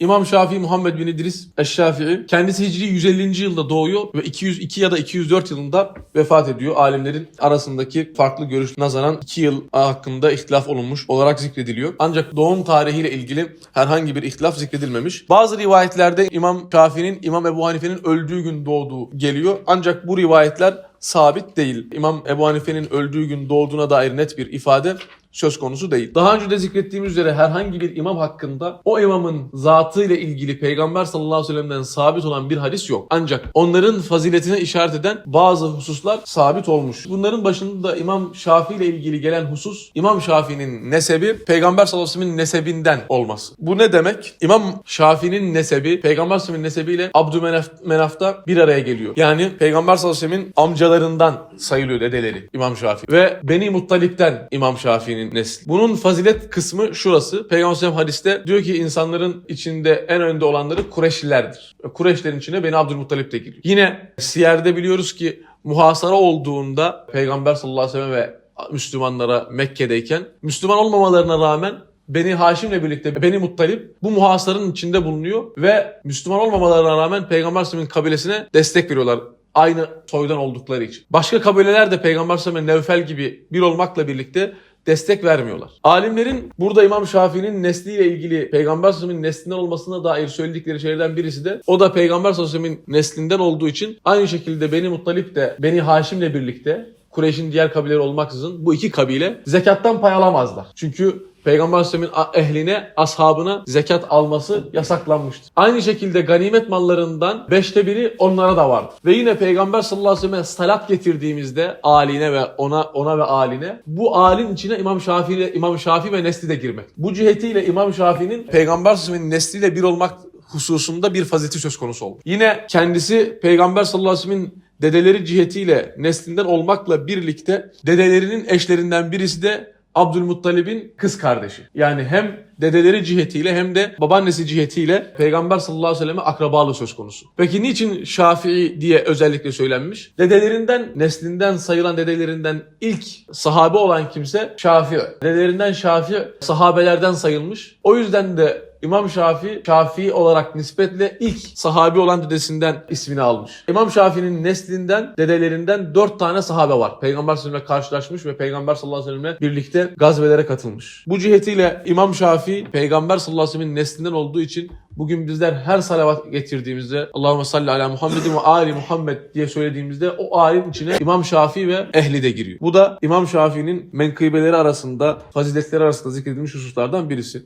İmam Şafii Muhammed bin İdris Eşşafii kendisi Hicri 150. yılda doğuyor ve 202 ya da 204 yılında vefat ediyor. Alimlerin arasındaki farklı görüş nazaran 2 yıl hakkında ihtilaf olunmuş olarak zikrediliyor. Ancak doğum tarihiyle ilgili herhangi bir ihtilaf zikredilmemiş. Bazı rivayetlerde İmam Şafii'nin İmam Ebu Hanife'nin öldüğü gün doğduğu geliyor. Ancak bu rivayetler sabit değil. İmam Ebu Hanife'nin öldüğü gün doğduğuna dair net bir ifade söz konusu değil. Daha önce de zikrettiğimiz üzere herhangi bir imam hakkında o imamın zatı ile ilgili Peygamber sallallahu aleyhi ve sellem'den sabit olan bir hadis yok. Ancak onların faziletine işaret eden bazı hususlar sabit olmuş. Bunların başında da İmam Şafii ile ilgili gelen husus İmam Şafii'nin nesebi Peygamber sallallahu aleyhi ve sellem'in nesebinden olması. Bu ne demek? İmam Şafii'nin nesebi Peygamber sallallahu aleyhi ve sellem'in nesebiyle Abdümenaf'ta bir araya geliyor. Yani Peygamber sallallahu aleyhi ve sellem'in amcalarından sayılıyor dedeleri İmam Şafii. Ve Beni Muttalip'ten İmam Şafii'nin nesli. Bunun fazilet kısmı şurası. Peygamber hadiste diyor ki insanların içinde en önde olanları Kureşlilerdir. Kureşlerin içine Beni Abdülmuttalip de giriyor. Yine Siyer'de biliyoruz ki muhasara olduğunda Peygamber sallallahu aleyhi ve sellem ve Müslümanlara Mekke'deyken Müslüman olmamalarına rağmen Beni Haşim'le birlikte Beni Muttalip bu muhasarın içinde bulunuyor ve Müslüman olmamalarına rağmen Peygamber Sallallahu kabilesine destek veriyorlar. Aynı soydan oldukları için. Başka kabileler de Peygamber Sallallahu Nevfel gibi bir olmakla birlikte destek vermiyorlar. Alimlerin burada İmam Şafii'nin nesliyle ilgili Peygamber Sallallahu neslinden olmasına dair söyledikleri şeylerden birisi de o da Peygamber Sallallahu neslinden olduğu için aynı şekilde Beni Muttalip de Beni Haşim'le birlikte Kureyş'in diğer kabileleri olmaksızın bu iki kabile zekattan pay alamazlar. Çünkü Peygamber Aleyhisselam'ın ehline, ashabına zekat alması yasaklanmıştır. Aynı şekilde ganimet mallarından beşte biri onlara da vardır. Ve yine Peygamber sallallahu aleyhi ve selleme salat getirdiğimizde aline ve ona ona ve aline bu alin içine İmam Şafii ile İmam Şafii ve nesli de girmek. Bu cihetiyle İmam Şafii'nin Peygamber sallallahu nesliyle bir olmak hususunda bir fazileti söz konusu oldu. Yine kendisi Peygamber sallallahu aleyhi ve sellem'in dedeleri cihetiyle neslinden olmakla birlikte dedelerinin eşlerinden birisi de Abdülmuttalib'in kız kardeşi. Yani hem dedeleri cihetiyle hem de babaannesi cihetiyle Peygamber sallallahu aleyhi ve selleme akrabalığı söz konusu. Peki niçin Şafii diye özellikle söylenmiş? Dedelerinden, neslinden sayılan dedelerinden ilk sahabe olan kimse Şafii. Dedelerinden Şafii sahabelerden sayılmış. O yüzden de İmam Şafii, Şafii olarak nispetle ilk sahabi olan dedesinden ismini almış. İmam Şafii'nin neslinden, dedelerinden dört tane sahabe var. Peygamber sallallahu aleyhi ve sellem karşılaşmış ve Peygamber sallallahu aleyhi ve sellemle birlikte gazvelere katılmış. Bu cihetiyle İmam Şafii, Peygamber sallallahu aleyhi ve sellem'in neslinden olduğu için bugün bizler her salavat getirdiğimizde Allahümme salli ala Muhammedin ve ali Muhammed diye söylediğimizde o alin içine İmam Şafii ve ehli de giriyor. Bu da İmam Şafii'nin menkıbeleri arasında, faziletleri arasında zikredilmiş hususlardan birisi.